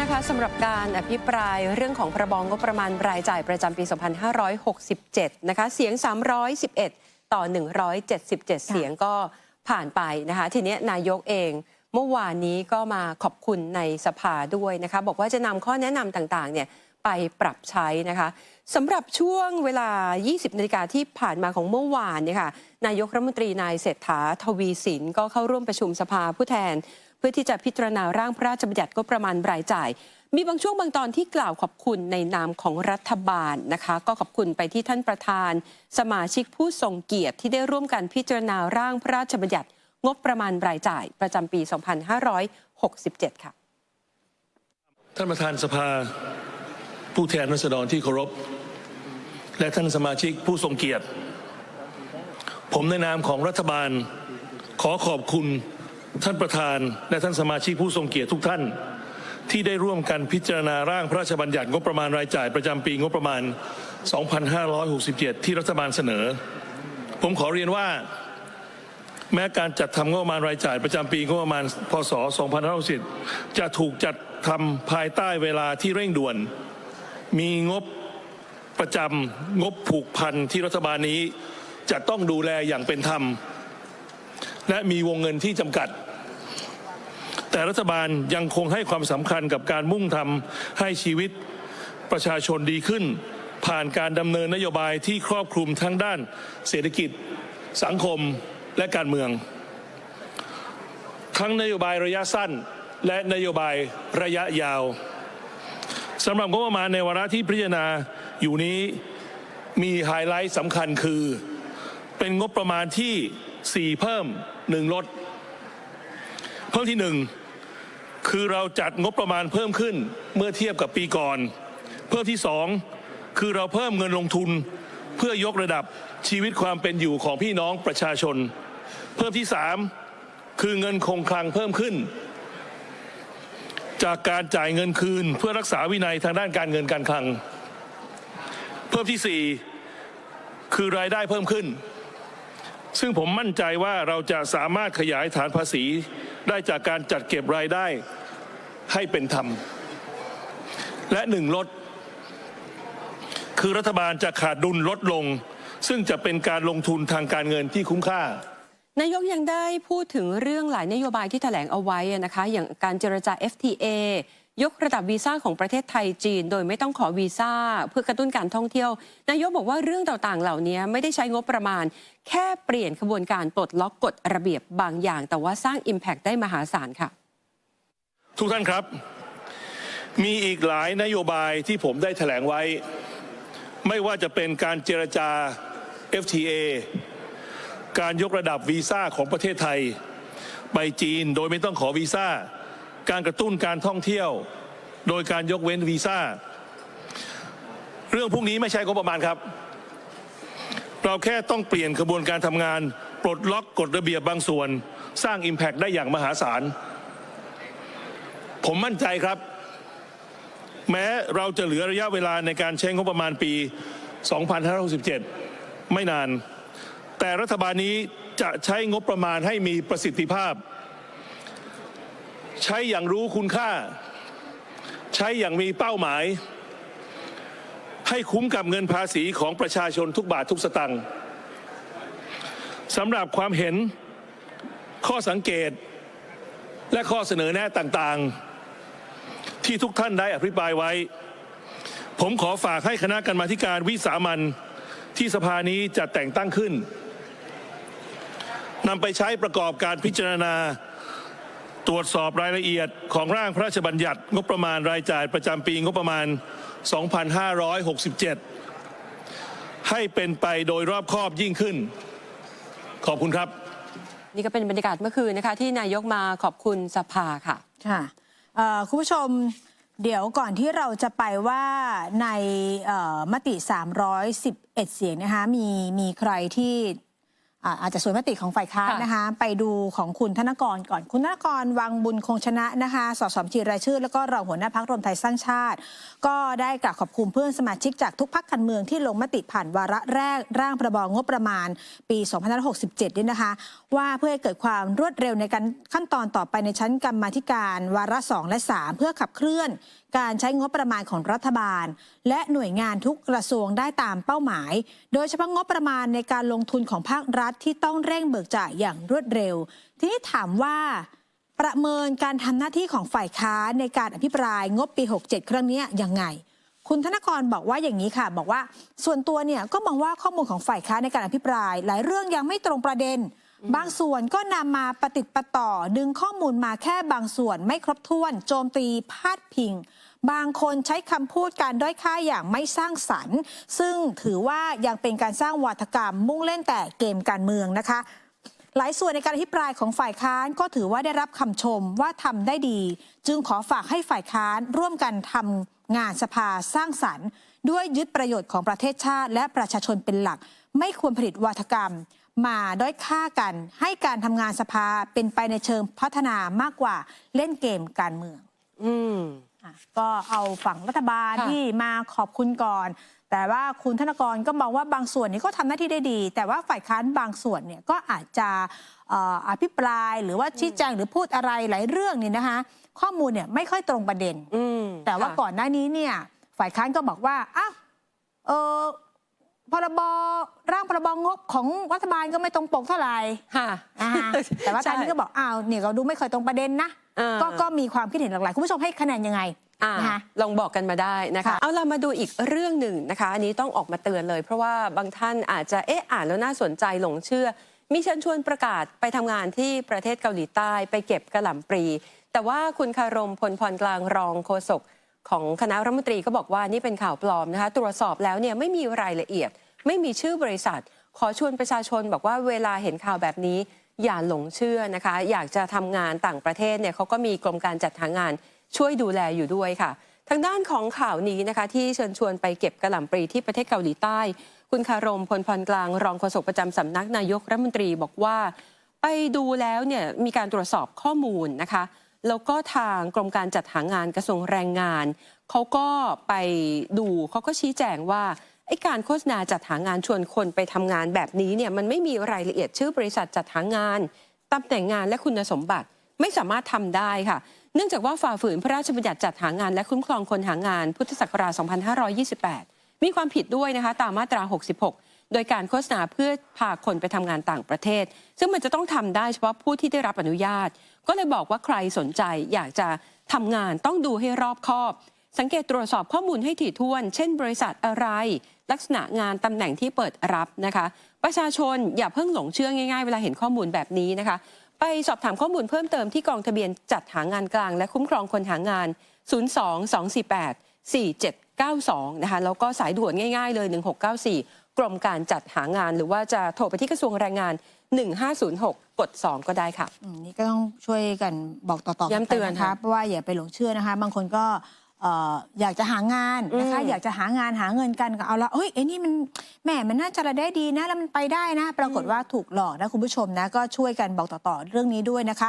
นะคะสำหรับการอภิปรายเรื่องของพระบองงบประมาณรายจ่ายประจำปี 2567 นะคะ เสียง 311 ต่อ 177 เสียงก็ผ่านไปนะคะ ทีนี้นายกเองเมื่อวานนี้ก็มาขอบคุณในสภาด้วยนะคะ บอกว่าจะนำข้อแนะนำต่างๆ เนี่ยไปปรับใช้นะคะสำหรับช่วงเวลา 20 นาฬิกาที่ผ่านมาของเมื่อวานเนี่ยค่ะนายกรัฐมนตรีนายเศรษฐาทวีสินก็เข้าร่วมประชุมสภาผู้แทน เพื่อที่จะพิจารณาร่างพระราชบัญญัติก็ประมาณรายจ่าย มีบางช่วงบางตอนที่กล่าวขอบคุณในนามของรัฐบาลนะคะ ก็ขอบคุณไปที่ท่านประธาน สมาชิกผู้ทรงเกียรติที่ได้ร่วมกันพิจารณาร่างพระราชบัญญัติงบประมาณรายจ่ายประจำปี 2567 ค่ะ ท่านประธานสภา ผู้แทนราษฎรที่เคารพ และท่านสมาชิกผู้ทรงเกียรติ ผมในนามของรัฐบาลขอขอบคุณ ท่านประธานและท่านสมาชิกผู้ทรงเกียรติทุกท่าน ที่ได้ร่วมกันพิจารณาร่างพระราชบัญญัติงบประมาณรายจ่ายประจำปีงบประมาณ 2567 ที่รัฐบาลเสนอ ผมขอเรียนว่า แม้การจัดทำงบประมาณรายจ่ายประจำปีงบประมาณ พศ 2560 จะถูกจัดทำภายใต้เวลาที่เร่งด่วน มีงบประจำงบผูกพันที่รัฐบาลนี้จะต้องดูแลอย่างเป็นธรรม และมีวงเงินที่จำกัด แต่รัฐบาลยังคงให้ความสำคัญกับการมุ่งทำให้ชีวิตประชาชนดีขึ้น ผ่านการดำเนินนโยบายที่ครอบคลุมทั้งด้านเศรษฐกิจ สังคมและการเมือง ทั้งนโยบายระยะสั้นและนโยบายระยะยาวสำหรับงบประมาณในวาระที่พิจารณาอยู่นี้มีไฮไลท์สำคัญคือ เป็นงบประมาณที่ 4 เพิ่ม 1ลดเพิ่มที่1คือเราจัดงบประมาณเพิ่มขึ้นเมื่อเทียบกับปีก่อน เพิ่มที่2คือเราเพิ่มเงินลงทุน เพื่อยกระดับชีวิตความเป็นอยู่ของพี่น้องประชาชน เพิ่มที่3คือเงินคงคลังเพิ่มขึ้น จากการจ่ายเงินคืนเพื่อรักษาวินัยทางด้านการเงินการคลัง เพิ่มที่4คือรายได้เพิ่มขึ้น ซึ่งผมมั่นใจว่าเราจะสามารถขยายฐานภาษีได้จากการจัดเก็บรายได้ให้เป็นธรรม และหนึ่งลด คือรัฐบาลจะขาดดุลลดลง ซึ่งจะเป็นการลงทุนทางการเงินที่คุ้มค่านายกยังได้พูดถึงเรื่องหลายนโยบายที่แถลงเอาไว้นะคะ อย่างการเจรจา FTA ยกระดับวีซ่าของประเทศไทยจีน โดยไม่ต้องขอวีซ่าเพื่อกระตุ้นการท่องเที่ยวนายกบอกว่าเรื่องต่างๆ เหล่านี้ไม่ได้ใช้งบประมาณ แค่เปลี่ยนขบวนการปลดล็อกกฎระเบียบบางอย่าง แต่ว่าสร้าง Impact ได้มหาศาลค่ะ ทุกท่านครับ มีอีกหลายนโยบายที่ผมได้แถลงไว้ ไม่ว่าจะเป็นการเจรจา FTA การยกระดับวีซ่าของประเทศไทย ไปจีนโดยไม่ต้องขอวีซ่า การกระตุ้นการท่องเที่ยว โดยการยกเว้นวีซ่า เรื่องพวกนี้ไม่ใช่งบประมาณครับ เราแค่ต้องเปลี่ยนกระบวนการทำงาน ปลดล็อกกฎระเบียบบางส่วน สร้าง Impact ได้อย่างมหาศาล ผมมั่นใจครับ แม้เราจะเหลือระยะเวลาในการใช้งบประมาณปี 2567 ไม่นาน แต่รัฐบาลนี้จะใช้งบประมาณให้มีประสิทธิภาพ ใช้อย่างรู้คุณค่า ใช้อย่างมีเป้าหมาย ให้คุ้มกับเงินภาษีของประชาชนทุกบาททุกสตังค์สำหรับความเห็นข้อสังเกตและข้อเสนอแนะต่างๆ ที่ทุกท่านได้อภิปรายไว้ ผมขอฝากให้คณะกรรมาการวิสามันที่สภานี้จะแต่งตั้งขึ้นนำไปใช้ประกอบการพิจารณา ตรวจสอบรายละเอียดของร่างพระราชบัญญัติงบประมาณรายจ่ายประจำปีงบประมาณ 2567 ให้เป็นไปโดยรอบคอบยิ่งขึ้น ขอบคุณครับ นี่ก็เป็นบรรยากาศเมื่อคืนนะคะ ที่นายกมาขอบคุณสภาค่ะค่ะเอ่อคุณผู้ชมเดี๋ยวก่อนที่เราจะไปว่าในเอ่อมติ 311 เสียงนะคะมีมีใครที่ อ่าอาจจะสวนมติของฝ่ายค้านค่ะนะคะไปดูของคุณธนกรก่อนคุณธนกรวังบุญคงชนะนะคะสสบัญชีรายชื่อ แล้วก็รองหัวหน้าพักรวมไทยสร้างชาติ ก็ได้กล่าวขอบคุณเพื่อนสมาชิกจากทุกพักการเมืองที่ลงมติผ่านวาระแรกร่างพรบงบประมาณ ปี2567นี่นะคะ ว่าเพื่อให้เกิดความรวดเร็วในการขั้นตอนต่อไปในชั้นกรรมาธิการวาระ 2 และ 3 เพื่อขับเคลื่อน การใช้งบประมาณของรัฐบาล และหน่วยงานทุกกระทรวงได้ตามเป้าหมาย โดยเฉพาะงบประมาณในการลงทุนของภาครัฐที่ต้องเร่งเบิกจ่ายอย่างรวดเร็ว ทีนี้ถามว่าประเมินการทำหน้าที่ของฝ่ายค้านในการอภิปรายงบปี 67 ครั้งนี้ยยังไง คุณธนกรบอกว่าอย่างนี้ค่ะ บอกว่าส่วนตัวเนี่ยก็มองว่าข้อมูลของฝ่ายค้านในการอภิปราย หลายเรื่องยังไม่ตรงประเด็น บางส่วนก็นำมาปฏิดประต่อดึงข้อมูลมาแค่บางส่วนไม่ครบถ้วน โจมตีพาดพิง บางคนใช้คำพูดการด้อยค่าอย่างไม่สร้างสรรค์ ซึ่งถือว่ายังเป็นการสร้างวาทกรรมมุ่งเล่นแต่เกมการเมืองนะคะ หลายส่วนในการอภิปรายของฝ่ายค้านก็ถือว่าได้รับคำชมว่าทำได้ดี จึงขอฝากให้ฝ่ายค้านร่วมกันทำงานสภาสร้างสรรค์ ด้วยยึดประโยชน์ของประเทศชาติ และประชาชนเป็นหลัก ไม่ควรผลิตวาทกรรม มาด้อยค่ากัน ให้การทำงานสภาเป็นไปในเชิงพัฒนามากกว่าเล่นเกมการเมืองอืมอะก็เอาฝั่งรัฐบาลค่ะ ที่มาขอบคุณก่อน แต่ว่าคุณธนกรก็มองว่าบางส่วนนี้ก็ทำหน้าที่ได้ดี แต่ว่าฝ่ายค้านบางส่วนเนี่ยก็อาจจะเอ่ออภิปรายหรือว่าชี้แจงหรือพูดอะไรหลายเรื่องเนี่ยนะคะข้อมูลเนี่ยไม่ค่อยตรงประเด็น อืมแต่ว่าค่ะ ก่อนหน้านี้เนี่ยฝ่ายค้านก็บอกว่าอ้าวเออ พรบร่างพรบงบของรัฐบาลก็ไม่ตรงปกเท่าไหร่ค่ะอ่าแต่ว่าตอนนี้ก็บอกอ้าวเนี่ยเราดูไม่เคยตรงประเด็นนะเออก็ก็มีความคิดเห็นหลากหลายคุณผู้ชมให้คะแนนยังไงอ่านะคะลองบอกกันมาได้นะคะค่ะเอาเรามาดูอีกเรื่องหนึ่งนะคะ อันนี้ต้องออกมาเตือนเลย เพราะว่าบางท่านอาจจะเอ๊ะอ่านแล้วน่าสนใจหลงเชื่อ มีเชิญชวนประกาศไปทำงานที่ประเทศเกาหลีใต้ไปเก็บกระหล่ำปลีแต่ว่าคุณคารมพลพรกลางรองโฆษก ของคณะรัฐมนตรีก็บอกว่านี่เป็นข่าวปลอมนะคะตรวจสอบแล้วเนี่ยไม่มีรายละเอียด ไม่มีชื่อบริษัท ขอชวนประชาชนบอกว่าเวลาเห็นข่าวแบบนี้ อย่าหลงเชื่อนะคะ อยากจะทำงานต่างประเทศเนี่ยเขาก็มีกรมการจัดหางานช่วยดูแลอยู่ด้วยค่ะ ทางด้านของข่าวนี้นะคะ ที่เชิญชวนไปเก็บกระหล่ำปลีที่ประเทศเกาหลีใต้ คุณคารมพลพรกลางรองโฆษกประจำสำนักนายกรัฐมนตรีบอกว่า ไปดูแล้วเนี่ยมีการตรวจสอบข้อมูลนะคะ แล้วก็ทางกรมการจัดหางานกระทรวงแรงงาน เขาก็ไปดูเขาก็ชี้แจงว่าไอ้การโฆษณาจัดหางานชวนคนไปทำงานแบบนี้เนี่ยมันไม่มีรายละเอียดชื่อบริษัทจัดหางานตำแหน่งงานและคุณสมบัติไม่สามารถทำได้ค่ะ เนื่องจากว่าฝ่าฝืนพระราชบัญญัติจัดหางานและคุ้มครองคนหางาน พุทธศักราช 2528 มีความผิดด้วยนะคะตามมาตรา 66 โดยการโฆษณาเพื่อพาคนไปทำงานต่างประเทศ ซึ่งมันจะต้องทำได้เฉพาะผู้ที่ได้รับอนุญาต ก็เลยบอกว่าใครสนใจอยากจะทำงานต้องดูให้รอบคอบ สังเกตตรวจสอบข้อมูลให้ถี่ถ้วน เช่น บริษัทอะไร ลักษณะงานตำแหน่งที่เปิดรับนะคะ ประชาชนอย่าเพิ่งหลงเชื่อง่ายๆ เวลาเห็นข้อมูลแบบนี้นะคะ ไปสอบถามข้อมูลเพิ่มเติมที่กองทะเบียนจัดหางานกลาง และคุ้มครองคนหางาน 0224847 4792 นะคะ แล้วก็สายด่วนง่ายๆเลย 1694 กรมการจัดหางาน หรือว่าจะโทรไปที่กระทรวงแรงงาน 1506 กด 2 ก็ได้ค่ะอืมนี่ก็ต้องช่วยกันบอกต่อๆย้ำเตือนไปนะคะค่ะเพราะว่าอย่าไปหลงเชื่อนะคะ บางคนก็เอ่ออยากจะหางานนะคะอืมอยากจะหางานหาเงินกันก็เอาละเฮ้ยไอ้นี่มันแหมมันน่าจะรายได้ดีนะ แล้วมันไปได้นะ ปรากฏว่าถูกหลอกนะคุณผู้ชมนะ ก็ช่วยกันบอกต่อๆเรื่องนี้ด้วยนะคะ